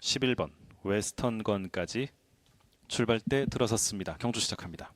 11번 웨스턴건까지 출발대 들어섰습니다. 경주 시작합니다.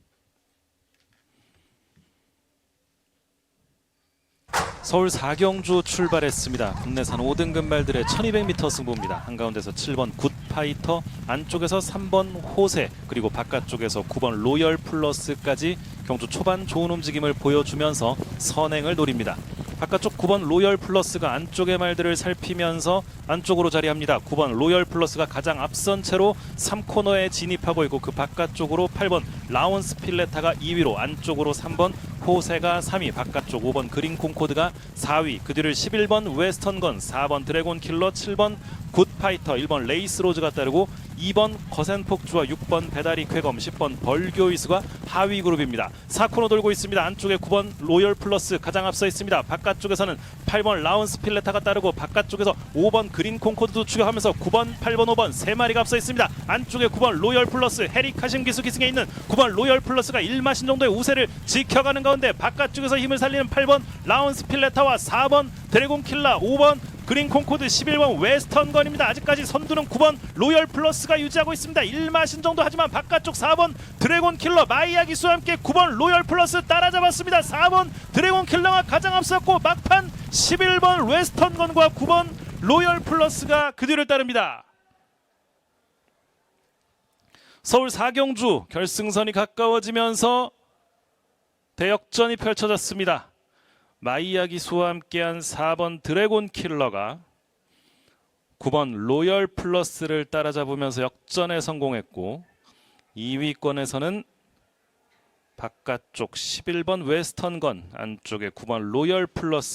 서울 4경주 출발했습니다. 국내산 5등급 말들의 1200m 승부입니다. 한가운데서 7번 굿파이터, 안쪽에서 3번 호세, 그리고 바깥쪽에서 9번 로열 플러스까지 경주 초반 좋은 움직임을 보여주면서 선행을 노립니다. 바깥쪽 9번 로열 플러스가 안쪽의 말들을 살피면서 안쪽으로 자리합니다. 9번 로열 플러스가 가장 앞선 채로 3코너에 진입하고 있고 그 바깥쪽으로 8번 라운스 필레타가 2위로 안쪽으로 3번 호세가 3위 바깥쪽 5번 그린 콩코드가 4위 그 뒤를 11번 웨스턴건 4번 드래곤 킬러 7번 굿파이터 1번 레이스 로즈가 따르고 2번 거센 폭주와 6번 배다리 쾌검 10번 벌교이스가 하위 그룹입니다. 4코너 돌고 있습니다. 안쪽에 9번 로열 플러스 가장 앞서 있습니다. 바깥쪽에서는 8번 라운스 필레타가 따르고 바깥쪽에서 5번 그린 콩코드도 추격하면서 9번, 8번, 5번 세 마리가 앞서 있습니다. 안쪽에 9번 로열 플러스 헤리카신 기수 기승에 있는 9번 로열 플러스가 1마신 정도의 우세를 지켜가는 가운데 바깥쪽에서 힘을 살리는 8번 라운스 필레타와 4번 드래곤 킬라 5번 그린 콩코드 11번 웨스턴건입니다. 아직까지 선두는 9번 로열 플러스가 유지하고 있습니다. 1마신 정도 하지만 바깥쪽 4번 드래곤 킬러 마이야 기수와 함께 9번 로열 플러스 따라잡았습니다. 4번 드래곤 킬러가 가장 앞섰고 막판 11번 웨스턴 건과 9번 로열 플러스가 그 뒤를 따릅니다. 서울 4경주 결승선이 가까워지면서 대역전이 펼쳐졌습니다. 마이야 기수와 함께한 4번 드래곤 킬러가 9번 로열 플러스를 따라잡으면서 역전에 성공했고 2위권에서는 바깥쪽 11번 웨스턴건 안쪽에 9번 로열 플러스